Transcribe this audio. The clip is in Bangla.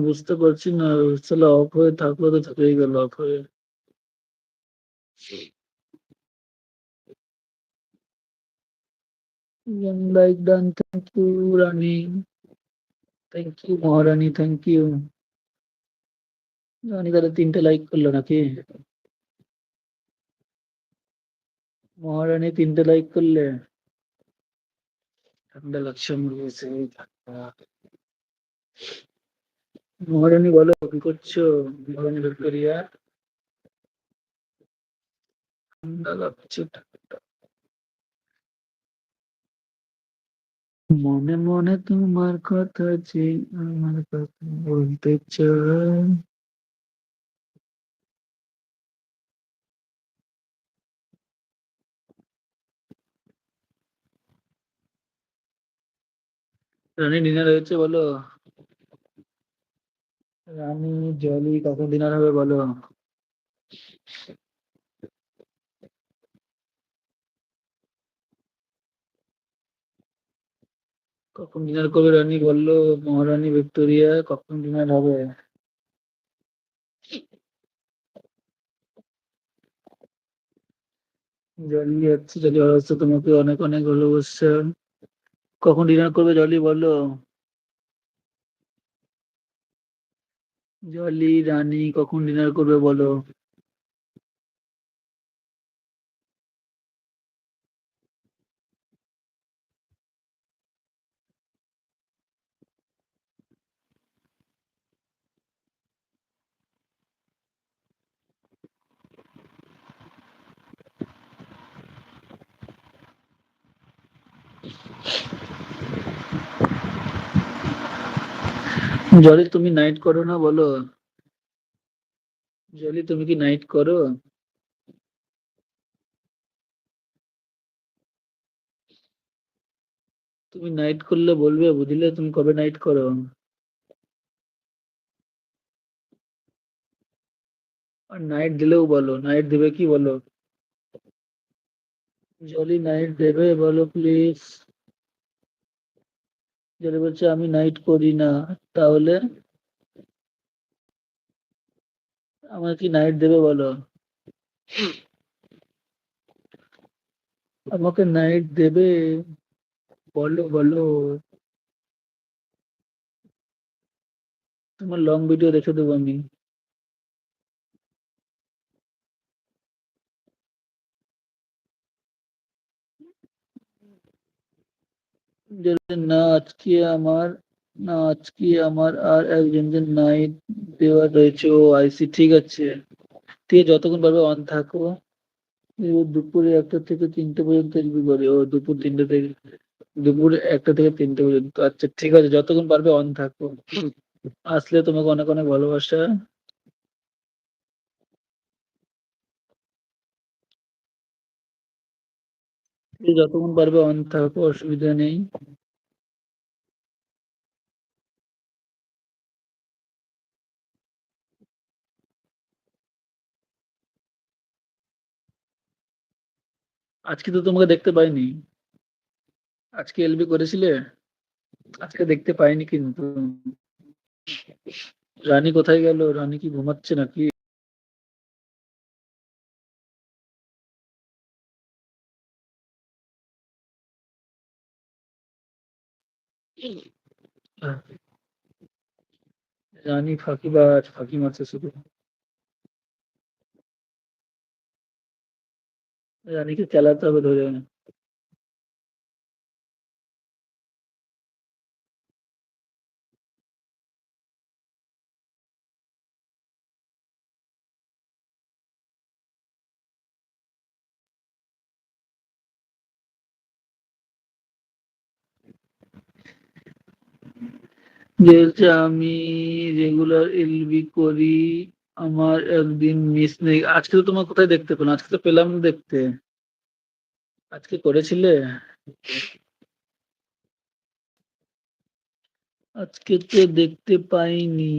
বুঝতে পারছি না। অফ হয়ে থাকল তো থেকেই গেল অফ হয়ে। Young like done. Thank রানী। মহারানী, তাহলে ৩ টে লাইক করল নাকি? মহারানী ৩ টে লাইক করলে? ঠান্ডা লাগছে ঠান্ডা। মহারানী বলো কি করছ? মহারানী ভিক্টোরিয়া? ঠান্ডা লাগছে। মনে, মনে তোমার কথা যে আমার কথা বলতে চাই। রানী ডিনার হয়েছে বলো? রানী, জলি কখন ডিনার হবে বলো? কখন ডিনার করবে রানী বলল? মহারানী ভিক্টোরিয়া কখন ডিনার হবে? জলি হচ্ছে জলি ভালোবাসা তোমাকে অনেক অনেক ভালোবাসা। কখন ডিনার করবে জলি বলো? জলি, রানী কখন ডিনার করবে বলো? জলি তুমি নাইট করো না বলো? জলি তুমি কি নাইট করো? তুমি নাইট করলে বলবে, বুঝলে তুমি কবে নাইট করো? আর নাইট দিলেও বলো। নাইট দেবে কি বলো? জলি নাইট দেবে বলো প্লিজ। জলি বলছে আমি নাইট করি না। তাহলে? আমার কি নাইট দেবে বলো? আমাকে নাইট দেবে? বলো, বলো। তোমার লং ভিডিও রেখে দেবো আমি। না আজকে আমার, না আজকে আমার আর একজনদের নাইট দেওয়ার রয়েছে। ও আইসি, ঠিক আছে। আছে, যতক্ষণ পারবে অন থাকো। দুপুরে ১টা থেকে ৩টে পর্যন্ত এলবি করে। ও দুপুর ৩টা থেকে, দুপুর ১টা থেকে ৩টে পর্যন্ত। আচ্ছা ঠিক আছে, যতক্ষণ পারবে অন থাকো। আসলে তোমাকে অনেক অনেক ভালোবাসা। যতক্ষণ পারবে অন থাকো, অসুবিধা নেই। আজকে তো তোমাকে দেখতে পাইনি। আজকে এলবি করেছিলে? আজকে দেখতে পাইনি কিন্তু। রানী কোথায় গেল? রানী কি ঘুমাচ্ছে নাকি? রানী ফাঁকিবাজ, ফাঁকি মারছে শুধু। রানীকে চালাতে হবে ধরে। যে হচ্ছে আমি রেগুলার এলবি করি। আমার একদিন মিস নেই। আজকে তো তোমার কোথায় দেখতে পেলাম? আজকে তো পেলাম দেখতে। আজকে করেছিলে? আজকে তো দেখতে পাইনি।